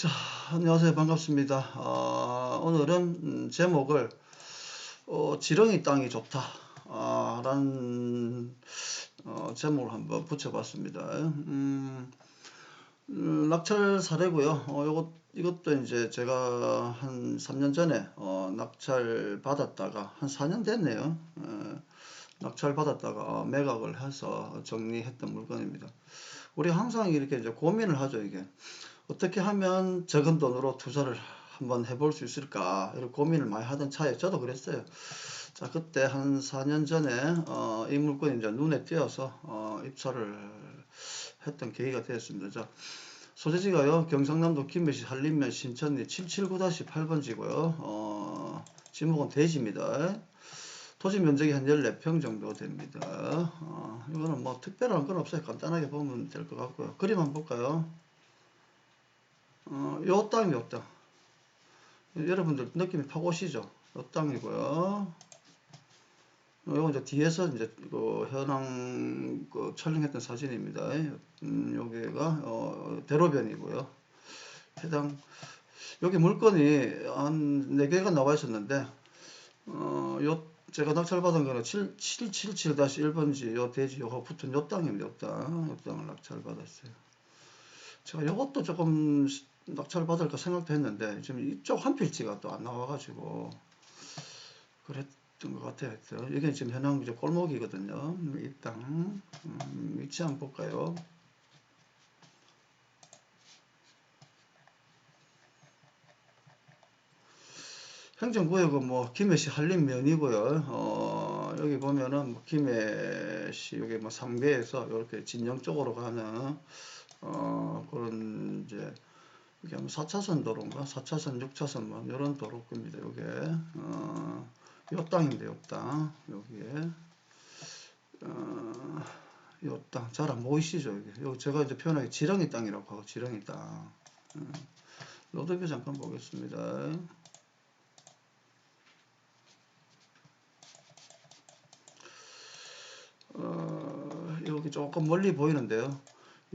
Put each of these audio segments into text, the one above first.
자, 안녕하세요. 반갑습니다. 어, 오늘은 음, 제목을 어, 지렁이 땅이 좋다. 아, 라는 어, 제목을 한번 붙여봤습니다. 음, 음, 낙찰 사례고요. 어, 요것, 이것도 이제 제가 한 3년 전에 어, 낙찰 받았다가 한 4년 됐네요. 에, 낙찰 받았다가 어, 매각을 해서 정리했던 물건입니다. 우리 항상 이렇게 이제 고민을 하죠, 이게. 어떻게 하면 적은 돈으로 투자를 한번 해볼 수 있을까 이런 고민을 많이 하던 차에 저도 그랬어요. 자 그때 한 4년 전에 어, 이 물건이 이제 눈에 띄어서 어, 입찰을 했던 계기가 되었습니다. 자 소재지가요 경상남도 김해시 한림면 신천리 779-8번지고요. 어, 지목은 대지입니다. 토지 면적이 한 14평 정도 됩니다. 어, 이거는 뭐 특별한 건 없어요. 간단하게 보면 될 것 같고요. 그림 한번 볼까요? 어, 요 땅이 요 땅. 여러분들 느낌이 팍 오시죠? 요 땅이고요. 요거 이제 뒤에서 이제 그 현황 그 촬영했던 사진입니다. 음, 여기가 어, 대로변이고요. 해당 여기 물건이 한 4개가 나와 있었는데 어, 요 제가 낙찰받은 거는 777-1번지 요 대지 요거 붙은 요 땅입니다. 요 땅. 요 땅을 낙찰받았어요. 제가 요것도 조금 낙찰 받을까 생각도 했는데 지금 이쪽 한 필지가 또 안 나와가지고 그랬던 것 같아요. 이게 지금 현황 이제 골목이거든요. 이땅 음, 위치 한번 볼까요? 행정구역은 뭐 김해시 한림면이고요. 어, 여기 보면은 뭐 김해시 여기 뭐 상계에서 이렇게 진영 쪽으로 가는 어, 그런 이제 이게 뭐 4차선 도로인가? 4차선, 6차선 뭐 이런 도로입니다. 요게 어, 요 땅인데 요 땅. 여기에 어, 요 땅. 잘 안 보이시죠? 여기. 요 제가 이제 표현하기 지렁이 땅이라고 하고 지렁이 땅. 음. 로드뷰 잠깐 보겠습니다. 어, 여기 조금 멀리 보이는데요.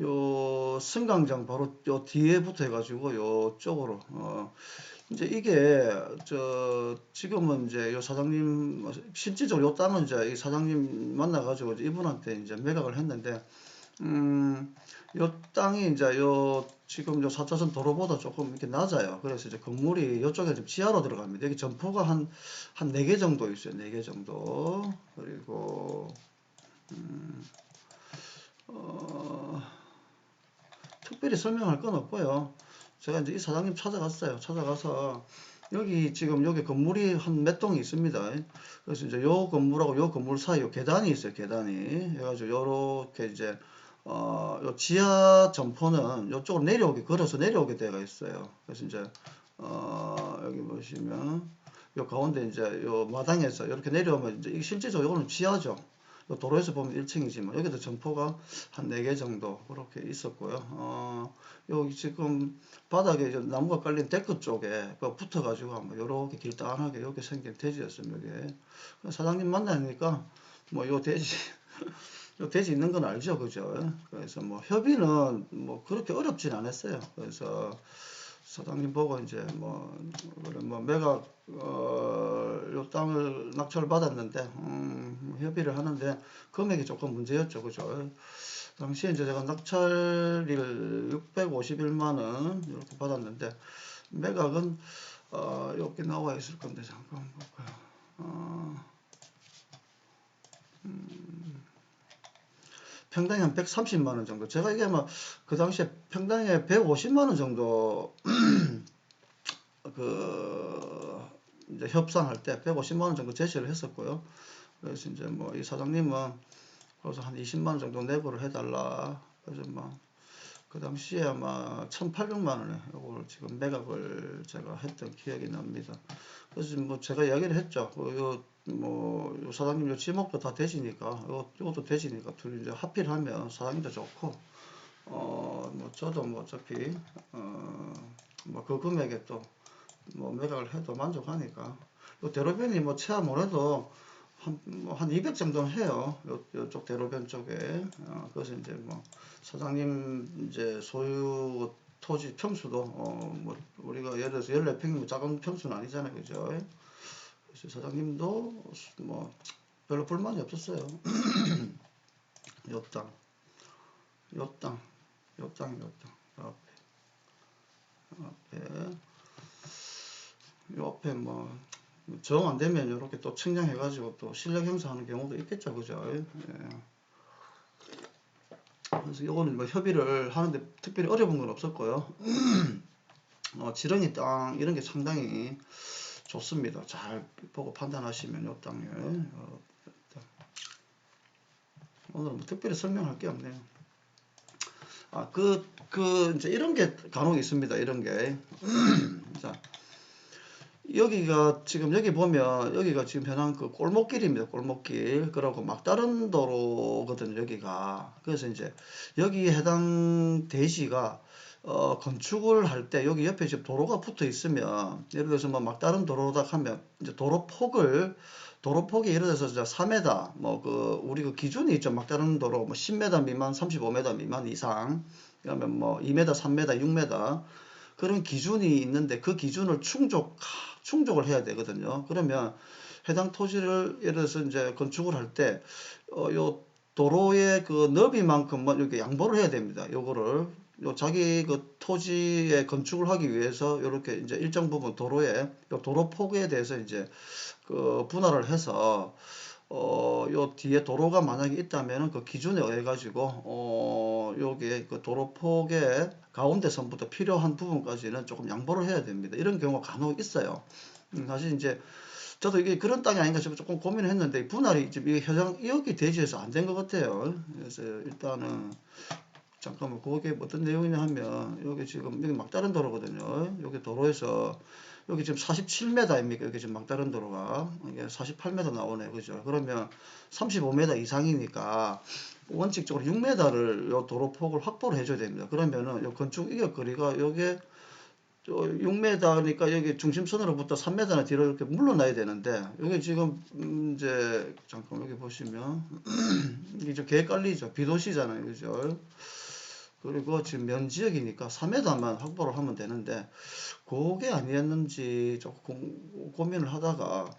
요 승강장 바로 요 뒤에 붙어 해가지고 요 쪽으로 어 이제 이게 저 지금은 이제 요 사장님 실질적으로 요 땅은 이제 이 사장님 만나가지고 이분한테 이제 매각을 했는데 음요 땅이 이제 요 지금 요 4차선 도로보다 조금 이렇게 낮아요. 그래서 이제 건물이 요쪽에 좀 지하로 들어갑니다. 여기 점포가 한 한 네 개 정도 있어요. 네 개 정도 그리고 음, 어, 특별히 설명할 건 없고요. 제가 이제 이 사장님 찾아갔어요. 찾아가서 여기 지금 여기 건물이 한 몇 동이 있습니다. 그래서 이제 요 건물하고 요 건물 사이 요 계단이 있어요. 계단이 해가지고 요렇게 이제 어, 요 지하 점포는 요쪽으로 내려오게 걸어서 내려오게 되어 있어요. 그래서 이제 어, 여기 보시면 요 가운데 이제 요 마당에서 이렇게 내려오면 이제 실제적으로 이거는 지하죠. 도로에서 보면 1층이지만 여기도 점포가 한 4개 정도 그렇게 있었고요. 어, 여기 지금 바닥에 나무가 깔린 데크 쪽에 뭐 붙어가지고 한번 요렇게 길다하게 이렇게 생긴 돼지였습니다. 여기. 사장님 만나니까 뭐 요 돼지 요 돼지 있는 건 알죠, 그죠? 그래서 뭐 협의는 뭐 그렇게 어렵진 않았어요. 그래서 사장님 보고 이제 뭐, 뭐 매각 어, 요 땅을 낙찰 받았는데 음, 협의를 하는데 금액이 조금 문제였죠, 그죠? 당시에 이제 제가 낙찰일 651만 원 이렇게 받았는데 매각은 어, 이렇게 나와 있을 건데 잠깐 볼까요? 어, 음, 평당에 한 130만 원 정도. 제가 이게 뭐그 당시에 평당에 150만 원 정도 그 이제 협상할 때 150만 원 정도 제시를 했었고요. 그래서 이제 뭐 이 사장님은 그래서 한 20만 원 정도 내고를 해달라. 그래서 뭐 그 당시에 아마 1,800만 원에 이걸 지금 매각을 제가 했던 기억이 납니다. 그래서 뭐 제가 이야기를 했죠. 그 뭐, 요 사장님 요 지목도 다 되지니까, 요, 요것도 되지니까, 둘이 이제 하필하면 사장님도 좋고, 어, 뭐, 저도 뭐 어차피, 어, 뭐 그 금액에 또, 뭐 매각을 해도 만족하니까, 요 대로변이 뭐 체험 을 해도, 한, 뭐한 200 정도는 해요. 요, 요쪽 대로변 쪽에. 어, 그래서 이제 뭐, 사장님 이제 소유 토지 평수도 어, 뭐 우리가 예를 들어서 14평이면 작은 평수는 아니잖아요. 그죠? 그래서 사장님도 뭐 별로 불만이 없었어요. 요 땅, 요 땅, 요 땅, 요 땅. 앞에, 앞에, 요 앞에 뭐, 정 안 되면 이렇게 또 측량해가지고 또 실력 형성하는 경우도 있겠죠. 그죠? 예. 그래서 이거는 뭐 협의를 하는데 특별히 어려운 건 없었고요. 어, 지렁이 땅 이런 게 상당히 좋습니다. 잘 보고 판단하시면 요 땅에 어, 땅. 오늘은 뭐 특별히 설명할 게 없네요. 아, 그, 그, 이제 이런 게 간혹 있습니다. 이런 게. 자, 여기가 지금 여기 보면 여기가 지금 현황 그 골목길입니다. 골목길. 그러고 막다른 도로거든요. 여기가. 그래서 이제 여기 해당 대지가 어, 건축을 할 때 여기 옆에 지금 도로가 붙어 있으면 예를 들어서 뭐 막다른 도로다 하면 이제 도로 폭을 도로 폭이 예를 들어서 이제 4m 뭐 그 우리 그 기준이 있죠. 막다른 도로 뭐 10m 미만, 35m 미만 이상 그러면 뭐 2m, 3m, 6m 그런 기준이 있는데 그 기준을 충족 충족을 해야 되거든요. 그러면 해당 토지를 예를 들어서 이제 건축을 할 때 어 요 도로의 그 너비만큼만 이렇게 양보를 해야 됩니다. 요거를 요 자기 그 토지에 건축을 하기 위해서 이렇게 이제 일정 부분 도로에 요 도로 폭에 대해서 이제 그 분할을 해서 어, 요 뒤에 도로가 만약에 있다면은 그 기준에 의해 가지고 어, 요게 그 도로 폭의 가운데 선부터 필요한 부분까지는 조금 양보를 해야 됩니다. 이런 경우가 간혹 있어요. 음, 사실 이제 저도 이게 그런 땅이 아닌가 싶어 조금 고민을 했는데 분할이 지금 이 현장 여기 대지에서 안 된 것 같아요. 그래서 일단은 잠깐만 그게 어떤 내용이냐 하면 여기 지금 여기 막다른 도로거든요. 여기 도로에서 여기 지금 47m입니까? 여기 지금 막다른 도로가 이게 48m 나오네, 그죠? 그러면 35m 이상이니까 원칙적으로 6m를 요 도로 폭을 확보를 해줘야 됩니다. 그러면은 요 건축 이격 거리가 여기에 6m니까 여기 중심선으로부터 3m나 뒤로 이렇게 물러나야 되는데 여기 지금 음 이제 잠깐 여기 보시면 이게 좀 계획관리죠 비도시잖아요 그죠 그리고 지금 면지역이니까 3m만 확보를 하면 되는데 그게 아니었는지 조금 고민을 하다가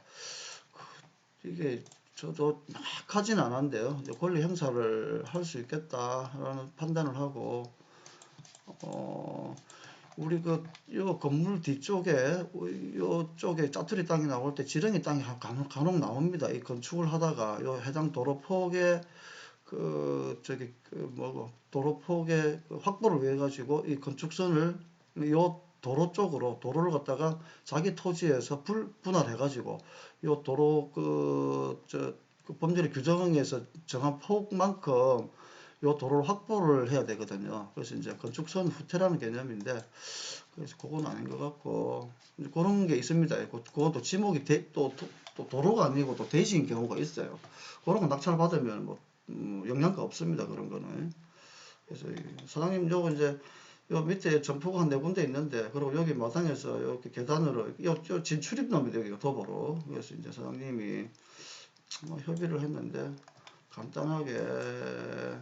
그 이게 저도 막 하진 않았는데요 권리 행사를 할 수 있겠다라는 판단을 하고 어 우리 그, 요 건물 뒤쪽에, 요 쪽에 짜투리 땅이 나올 때 지렁이 땅이 간혹, 간혹 나옵니다. 이 건축을 하다가 요 해당 도로 폭에 그, 저기, 그, 뭐고, 도로폭에 그 확보를 위해 가지고 이 건축선을 요 도로 쪽으로, 도로를 갖다가 자기 토지에서 불, 분할해 가지고 요 도로 그, 저, 그 범죄를 규정에서 정한 폭만큼 요 도로를 확보를 해야 되거든요. 그래서 이제 건축선 후퇴라는 개념인데, 그래서 그건 아닌 것 같고, 이제 그런 게 있습니다. 그- 또 지목이 대, 또, 또, 또 도로가 아니고 또 대지인 경우가 있어요. 그런 거 낙찰 받으면 뭐, 음, 영향가 없습니다. 그런 거는. 그래서 이 사장님 요거 이제 요 밑에 점포가 한 네 군데 있는데, 그리고 여기 마당에서 이렇게 계단으로, 요, 요 진출입로입니다. 여기가 도보로. 그래서 이제 사장님이 뭐 협의를 했는데, 간단하게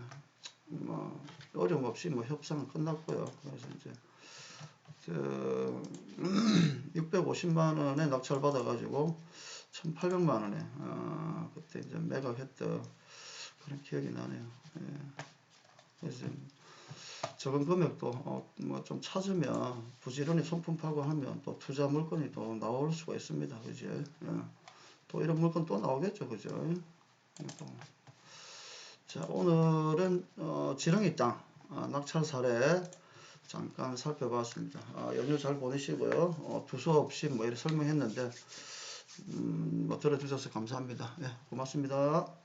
뭐 어려움 없이 뭐 협상은 끝났고요. 그래서 이제 그 650만 원에 낙찰 받아가지고 1,800만 원에 어, 그때 이제 매각했던 그런 기억이 나네요. 예. 그래서 적은 금액도 어, 뭐좀 찾으면 부지런히 손품 파고 하면 또 투자 물건이 또 나올 수가 있습니다. 그죠? 예. 또 이런 물건 또 나오겠죠. 그죠? 또. 자, 오늘은 어, 지렁이 땅 어, 낙찰 사례 잠깐 살펴봤습니다. 아, 연휴 잘 보내시고요. 어, 두서 없이 뭐 이렇게 설명했는데 음, 뭐 들어주셔서 감사합니다. 예, 고맙습니다.